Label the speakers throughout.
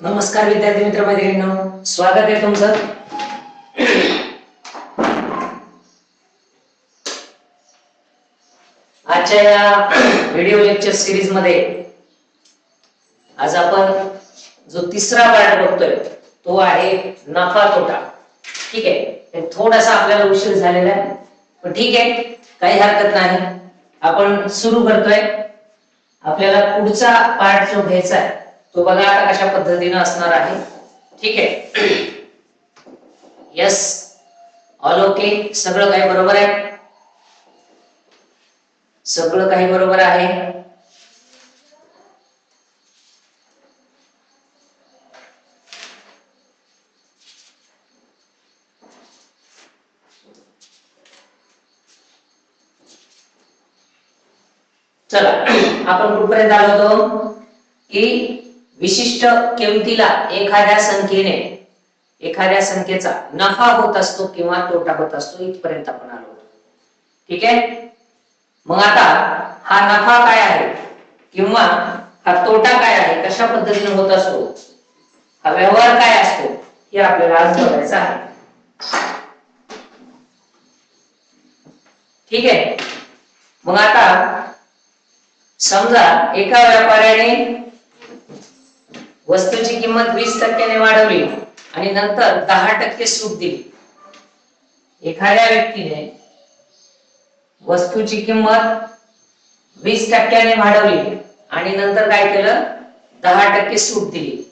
Speaker 1: नमस्कार विद्यार्थी मित्र मैत्रिणींनो. स्वागत आहे तुमचं. आजच्या या व्हिडिओ लेक्चर सिरीजमध्ये आज आपण जो तिसरा पार्ट बघतोय तो आहे नफा तोटा. ठीक आहे? थोडासा आपल्याला उशीर झालेला आहे पण ठीक आहे. काही हरकत नाही. आपण सुरू करतोय. आपल्याला पुढचा पार्ट जो घ्यायचा आहे तो बघा आता कशा पद्धतीनं असणार आहे. ठीक आहे. यस ऑल ओके सगळं काही बरोबर आहे? सगळं काही बरोबर आहे? चला. आपण कुठपर्यंत आलो होतो? की विशिष्ट किमतीला एखाद्या संख्येने एखाद्या संख्येचा नफा होत असतो किंवा तोटा होत असतो इथपर्यंत आपण आलो ठीक आहे? मग आता हा नफा काय आहे? किंवा हा तोटा काय आहे? कशा पद्धतीने होत असतो? हा व्यवहार काय असतो? हे आपल्याला आज बघायचं आहे. ठीक आहे? मग आता समजा एका व्यापाऱ्याने वस्तूची किंमत वीस टक्क्याने वाढवली आणि नंतर दहा टक्के सूट दिली. एखाद्या व्यक्तीने वस्तूची किंमत वीस टक्क्याने वाढवली आणि नंतर काय केलं? दहा टक्के सूट दिली.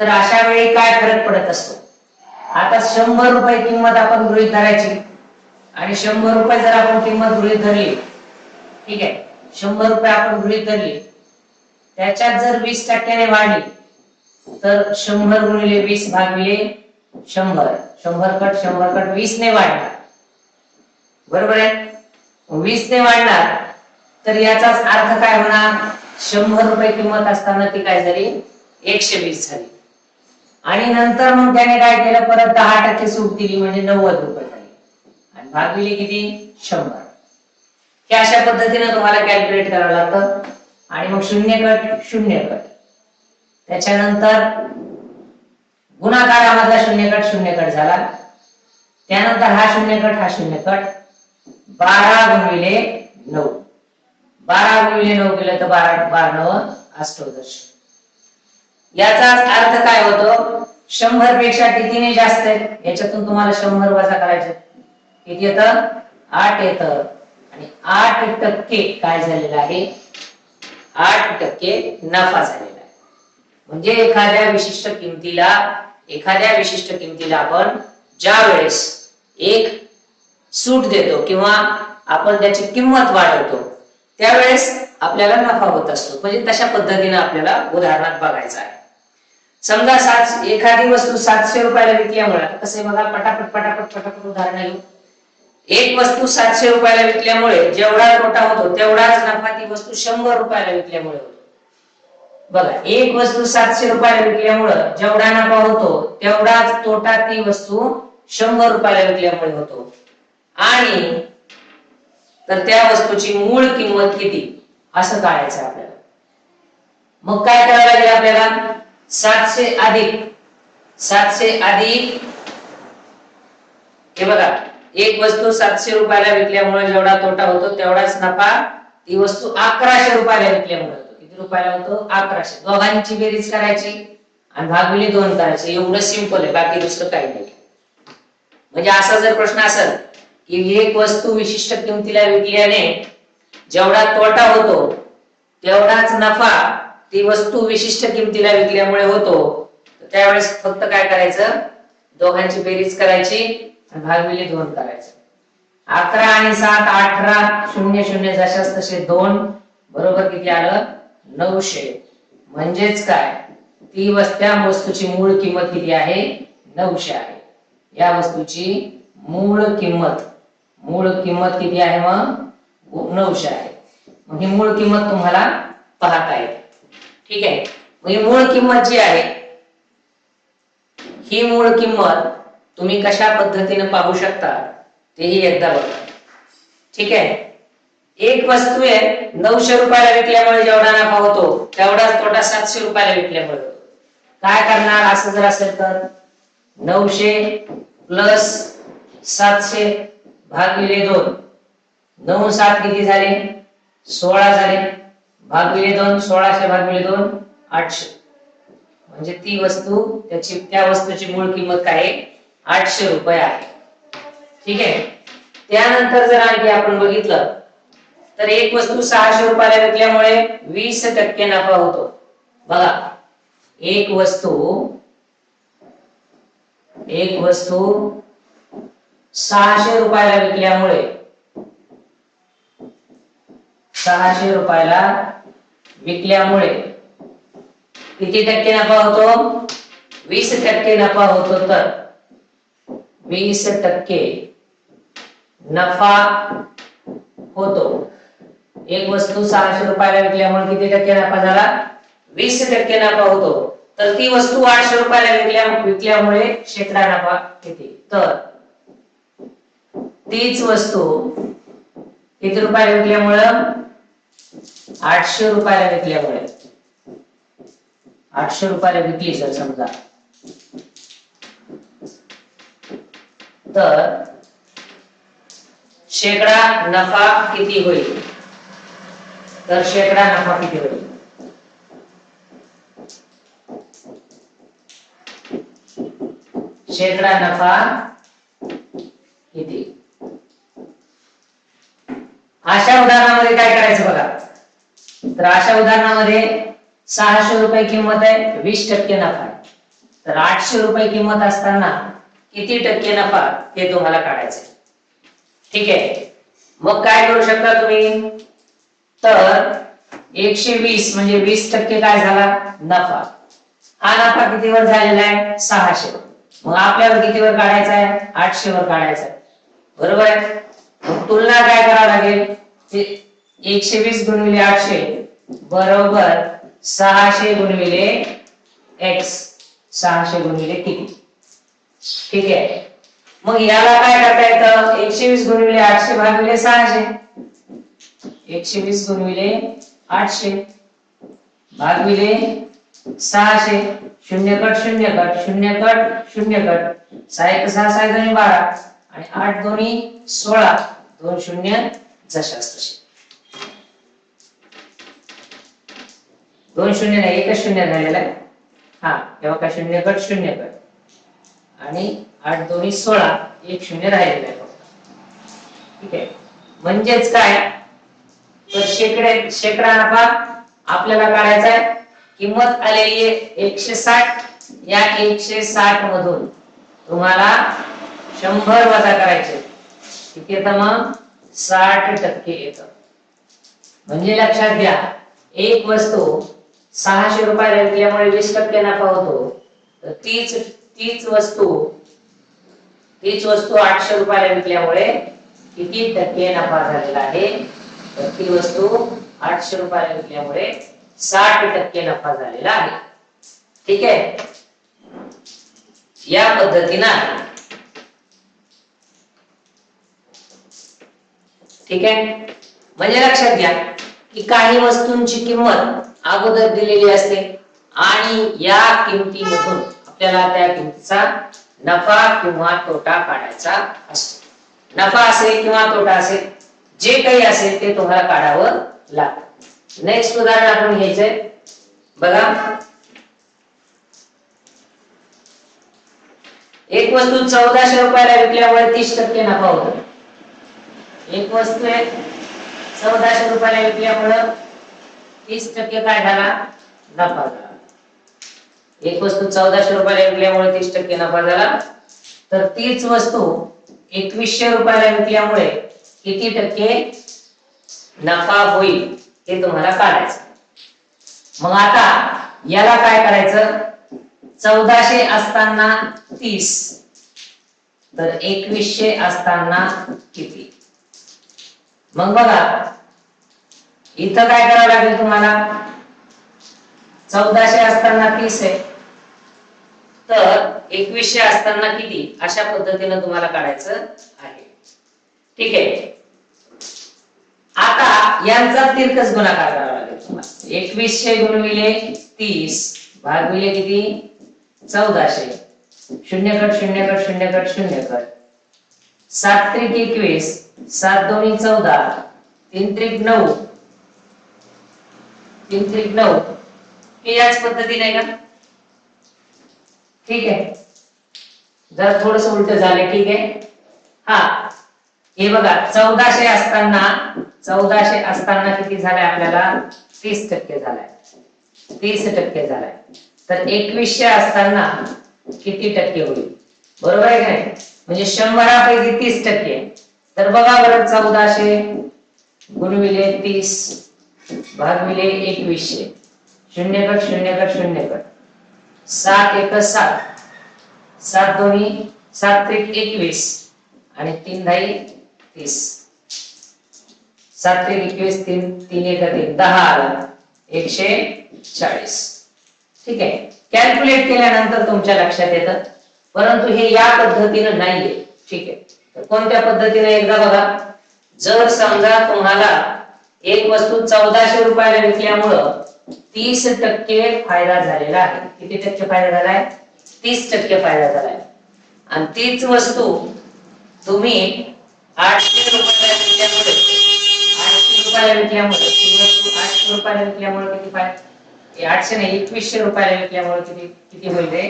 Speaker 1: तर अशा वेळी काय फरक पडत असतो? आता शंभर रुपये किंमत आपण गृहित धरायची. आणि शंभर रुपये जर आपण किंमत गृहित धरली ठीक आहे? शंभर रुपये आपण गृहित धरली त्याच्यात जर वीस टक्क्याने वाढली तर शंभर गुणिले वीस भागिले शंभर. शंभर कट शंभर कट वीस ने वाढणार. बरोबर आहे? वीस ने वाढणार. तर याचाच अर्थ काय होणार? शंभर रुपये किंमत असताना ती काय झाली? एकशे वीस झाली. आणि नंतर मग त्याने काय केलं? परत दहा टक्के सूट दिली म्हणजे नव्वद रुपये झाली. आणि भागिले किती? शंभर. हे अशा पद्धतीने तुम्हाला कॅल्क्युलेट करावं लागतं. आणि मग शून्य कट शून्य कट त्याच्यानंतर गुणाकारामधला शून्य कट शून्य कट झाला. त्यानंतर हा शून्य कट हा शून्य कट बारा गुणिले नऊ. बारा गुणिले नऊ केलं तर बारा बारा नव अष्टोदश. याचा अर्थ काय होतो? शंभरपेक्षा कितीने जास्त आहे? याच्यातून तुम्हाला शंभर वजा करायचे. किती येतं? आठ येतं. आणि आठ टक्के काय झालेलं आहे? आठ टक्के नफा झालेला म्हणजे एखाद्या विशिष्ट किमतीला एखाद्या विशिष्ट किमतीला आपण ज्या वेळेस एक सूट देतो किंवा आपण त्याची किंमत वाढवतो त्यावेळेस आपल्याला नफा होत असतो. म्हणजे तशा पद्धतीने आपल्याला उदाहरणात बघायचं आहे. समजा सात एखादी वस्तू सातशे रुपयाला विकल्यामुळे आता कसं आहे बघा पटापट पटापट पटापट उदाहरण घेऊ. एक वस्तू सातशे रुपयाला विकल्यामुळे जेवढा तोटा होतो तेवढाच नफा ती वस्तू शंभर रुपयाला विकल्यामुळे होतो. बघा एक वस्तू सातशे रुपयाला विकल्यामुळं जेवढा नफा होतो तेवढाच तोटा ती वस्तू शंभर रुपयाला विकल्यामुळे होतो. आणि तर त्या वस्तूची मूळ किंमत किती? असं काढायचं आपल्याला. मग काय करावं लागेल आपल्याला? सातशे अधिक सातशे अधिक हे बघा एक वस्तू सातशे रुपयाला विकल्यामुळे जेवढा तोटा होतो तेवढाच नफा ती वस्तू अकराशे रुपयाला विकल्यामुळे. रुपयाला होतो अकराशे. दोघांची बेरीज करायची आणि भागविले दोन करायचे. एवढं सिंपल आहे बाकी दुसरं काही नाही. म्हणजे असा जर प्रश्न असेल की एक वस्तू विशिष्ट किमतीला विकल्याने जेवढा तोटा होतो तेवढाच नफा ती वस्तू विशिष्ट किमतीला विकल्यामुळे होतो तर त्यावेळेस फक्त काय करायचं? दोघांची बेरीज करायची आणि भागविले दोन करायचं. अकरा आणि सात अठरा शून्य शून्य जशाच तसे दोन. बरोबर किती आलं? नऊशे. म्हणजेच काय? ती त्या वस्तूची मूळ किंमत किती आहे? नऊशे आहे. या वस्तूची मूळ किंमत. मूळ किंमत किती आहे मग? नऊशे आहे. मग ही मूळ किंमत तुम्हाला पाहता येते. ठीक आहे? मग ही मूळ किंमत जी आहे ही मूळ किंमत तुम्ही कशा पद्धतीने पाहू शकता तेही एकदा बघा. ठीक आहे? एक वस्तू आहे नऊशे रुपयाला विकल्यामुळे जेवढा नफा होतो तेवढाच तोटा सातशे रुपयाला विकल्यामुळे काय करणार असं जर असेल तर? नऊशे प्लस सातशे भागिले दोन. नऊ सात किती झाले? सोळा झाले. भागिले दोन सोळाशे भागिले दोन आठशे. म्हणजे ती वस्तू त्याची त्या वस्तूची मूळ किंमत काय? आहे आठशे रुपये आहे. ठीक आहे? त्यानंतर जर आणखी आपण बघितलं तर एक वस्तू सहाशे रुपयाला विकल्यामुळे वीस टक्के नफा होतो. बघा एक वस्तू एक वस्तू सहाशे रुपयाला विकल्यामुळे सहाशे रुपयाला विकल्यामुळे किती टक्के नफा होतो? वीस टक्के नफा होतो. तर वीस टक्के नफा होतो. एक वस्तू सहाशे रुपयाला विकल्यामुळे किती टक्के नफा झाला? वीस टक्के नफा होतो. तर ती वस्तू आठशे रुपयाला विकल्या विकल्यामुळे शेकडा नफा किती? तर तीच वस्तू किती रुपयाला विकल्यामुळं? आठशे रुपयाला विकल्यामुळे. आठशे रुपयाला विकली सर समजा. तर शेकडा नफा किती होईल? तर शेकडा नफा किती होईल शेकडा नफा किती? अशा उदाहरणामध्ये काय करायचं बघा? तर अशा उदाहरणामध्ये सहाशे रुपये किंमत आहे वीस टक्के नफा आहे. तर आठशे रुपये किंमत असताना किती टक्के नफा हे तुम्हाला काढायचं ठीक आहे? मग काय करू शकता तुम्ही? तर एकशे वीस म्हणजे वीस टक्के काय झाला? नफा. हा नफा कितीवर झालेला आहे? सहाशे. मग आपल्याला कितीवर काढायचा आहे? आठशे वर काढायचा आहे. बरोबर आहे? मग तुलना काय करावं लागेल? ते एकशे वीस गुणविले आठशे बरोबर सहाशे गुणविले एक्स सहाशे गुणविले किती ठीक आहे? मग याला काय करता येतं? एकशे वीस गुणविले आठशे भागविले सहाशे. एकशे वीस गुणविले आठशे. भागविले सहाशे. शून्य कट शून्य कट शून्य कट शून्य कट सहा एक सहा सहा दोन्ही बारा. आणि आठ दोन्ही सोळा. दोन शून्य जशास तसे दोन शून्य नाही एकच शून्य झालेला आहे. हा तेव्हा का शून्य कट शून्य कट आणि आठ दोन्ही सोळा एक शून्य राहिलेलं आहे ठीक आहे. म्हणजेच काय? तर शेकडे शेकडा नफा आपल्याला काढायचा आहे. किंमत आलेली आहे एकशे साठ. या एकशे साठ मधून तुम्हाला शंभर वजा करायचे. किती येतं मग साठ टक्के येत. म्हणजे लक्षात घ्या एक वस्तू सहाशे रुपयाला विकल्यामुळे वीस टक्के नफा होतो. तर तीच तीच वस्तू तीच वस्तू आठशे रुपयाला विकल्यामुळे किती टक्के नफा झालेला आहे? तर ती वस्तू आठशे रुपयाला विकल्यामुळे साठ टक्के नफा झालेला आहे. ठीक आहे? या पद्धतीनं ठीक आहे? म्हणजे लक्षात घ्या की काही वस्तूंची किंमत अगोदर दिलेली असते आणि या किमतीमधून आपल्याला त्या किमतीचा नफा किंवा तोटा काढायचा असतो. नफा असेल किंवा तोटा असेल जे काही असेल ते तुम्हाला काढावं लागतं. नेक्स्ट उदाहरण आपण घ्यायचंय. बघा. एक वस्तू चौदाशे रुपयाला विकल्यामुळे तीस टक्के नफा होतो. एक वस्तू आहे चौदाशे रुपयाला विकल्यामुळं तीस टक्के काय झाला नफा झाला. एक वस्तू चौदाशे रुपयाला विकल्यामुळे तीस टक्के नफा झाला. तर तीच वस्तू एकवीसशे रुपयाला विकल्यामुळे किती टक्के नफा होईल हे तुम्हाला काढायचं. मग आता याला काय करायचं? चौदाशे असताना तीस. तर एकवीसशे असताना किती? मग बघा इथं काय करावं लागेल तुम्हाला? चौदाशे असताना तीस आहे. तर एकवीसशे असताना किती? अशा पद्धतीनं तुम्हाला काढायचं आहे. ठीक आहे. आता यांचा तिरकस गुणाकार करावा लागेल तुम्हाला. एकवीसशे गुणविले तीस भागविले किती? चौदाशे. शून्य कट शून्य कट शून्य कट शून्य कट सात त्रिक एकवीस सात दोन्ही चौदा तीन त्रिक नऊ. तीन त्रिक नऊ. हे याच पद्धतीने का? ठीक आहे. जर थोडस उलट झालं ठीक आहे. हा. हे बघा चौदाशे असताना चौदाशे असताना किती झालाय आपल्याला? तीस टक्के झालाय. तीस टक्के झालाय. तर एकवीसशे असताना किती टक्के होईल? बरोबर आहे काय म्हणजे शंभरापैकी तीस टक्के. तर बघा बरं चौदाशे गुणविले तीस भागविले एकवीसशे. शून्य कट शून्य कट शून्य कट. सात एक सात. सात दोन्ही सात एक एकवीस. आणि तीन धाई तीस. सात त्रिक एकवीस तीन तीन एक तीन दहा आला. एकशे चाळीस. ठीक आहे. कॅल्क्युलेट केल्यानंतर तुमच्या लक्षात येतं. परंतु हे या पद्धतीनं नाहीये. ठीक आहे. तर कोणत्या पद्धतीने एकदा बघा. जर समजा तुम्हाला एक वस्तू चौदाशे रुपयाला विकल्यामुळं तीस टक्के फायदा झालेला आहे. किती टक्के फायदा झालाय? तीस टक्के फायदा झालाय. आणि तीच वस्तू तुम्ही आठशे रुपयाला विकल्यामुळे आठशे रुपयाला विकल्यामुळे ती वस्तू आठशे रुपयाला विकल्यामुळे किती फायदा आठशे नाही एकवीसशे रुपयाला विकल्यामुळे किती किती होईल रे?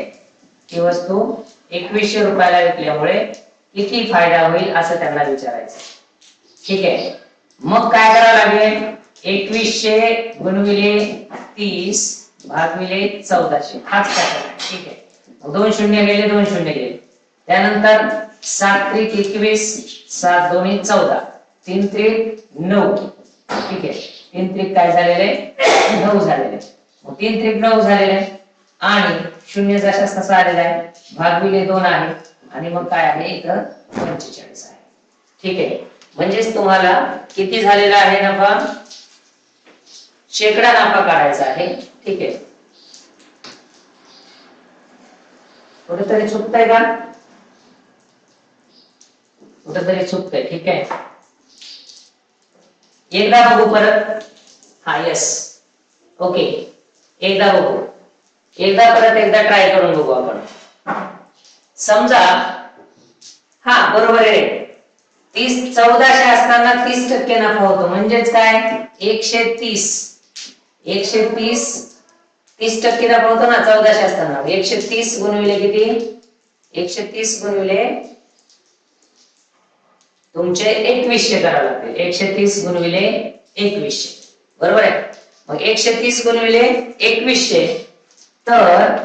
Speaker 1: ती वस्तू एकवीसशे रुपयाला विकल्यामुळे किती फायदा होईल असं त्यांना विचारायचं. ठीक आहे. मग काय करावं लागेल? एकवीसशे गुणविले तीस भागविले चौदाशे. हाच काय ठीक आहे. दोन शून्य गेले दोन शून्य गेले. त्यानंतर सात त्रिक एकवीस सात दोन्ही चौदा. तीन त्रिक नऊ. ठीक आहे. तीन त्रिक काय झालेले? नऊ झालेले. तीन त्रिक नऊ झालेले. आणि शून्य जशास तसा आलेला आहे. भागविले दोन आहे. आणि मग काय आहे? इथं पंचेचाळीस आहे. ठीक आहे. म्हणजेच तुम्हाला किती झालेला आहे नफा? शेकडा नफा काढायचा आहे. ठीक आहे. कुठेतरी चुकताय का? कुठंतरी चुकतंय ठीक आहे? एकदा बघू परत. हा यस ओके एकदा बघू. एकदा परत एकदा ट्राय करून बघू आपण. समजा हा बरोबर आहे. तीस चौदाशे असताना तीस टक्के नफा होतो. म्हणजेच काय? एकशे तीस. एकशे तीस तीस टक्के नफा होतो ना चौदाशे असताना. एकशे तीस गुणविले किती? एकशे तीस गुणविले तुमचे एकवीसशे करावे लागतील एकशे तीस गुणविले एकवीसशे. बरोबर आहे? मग एकशे तीस गुणविले एकवीसशे. तर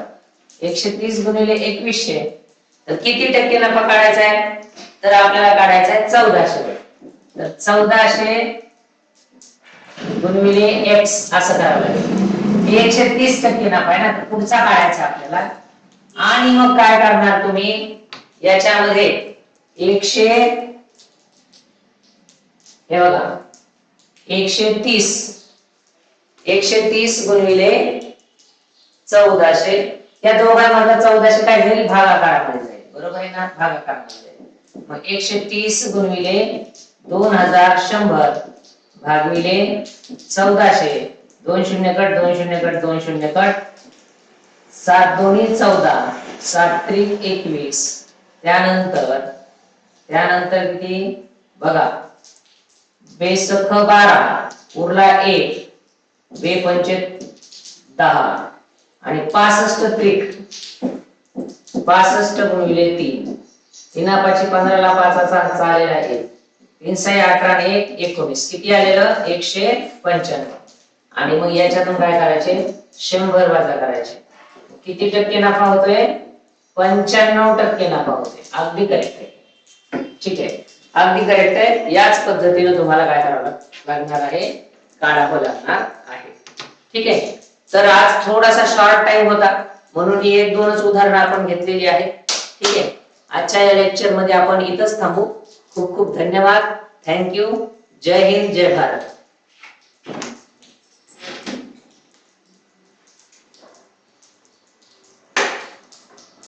Speaker 1: एकशे तीस गुणविले एकवीसशे. तर किती टक्के नफा काढायचा आहे? तर आपल्याला काढायचा आहे चौदाशे. तर चौदाशे गुणविले एक्स असं करावं लागेल. एकशे तीस टक्के नफा आहे ना? पुढचा काढायचा आपल्याला. आणि मग काय करणार तुम्ही? याच्यामध्ये एकशे हे बघा. एकशे तीस. एकशे तीस गुणविले चौदाशे. या दोघांमधला चौदाशे काय जाईल भागाकारामध्ये जाईल. बरोबर आहे ना? भागाकारामध्ये जाईल. मग एकशे तीस गुणविले दोन हजार शंभर भागविले चौदाशे. दोन शून्य कट दोन शून्य कट दोन शून्य कट. सात दोन्ही चौदा. सात त्रिक एकवीस. त्यानंतर त्यानंतर किती? बघा. बे सख बारा उरला एक बे पंचे दहा. आणि पासष्ट त्रिक पासष्ट गुणिले तीन. तीना पाचशे पंधराला पाचाचा अंक आलेला आहे. तीन साई अकरा आणि एक एकोणीस. किती आलेलं? एकशे पंच्याण्णव. आणि मग याच्यातून काय करायचे? शंभर वाजा करायचे. किती टक्के नफा होतोय? पंच्याण्णव टक्के नफा होतोय. अगदी करेक्ट आहे. ठीक आहे. अगदी करेक्ट आहे. याच पद्धतीनं तुम्हाला काय करावं लागणार आहे? काढावं लागणार आहे. ठीक आहे? तर आज थोडासा शॉर्ट टाइम होता. म्हणून ही एक दोनच उदाहरणं आपण घेतलेली आहे. ठीक आहे? आजच्या या लेक्चरमध्ये आपण इथंच थांबू. खूप खूप धन्यवाद. Thank you Jai Hind Jai Bharat.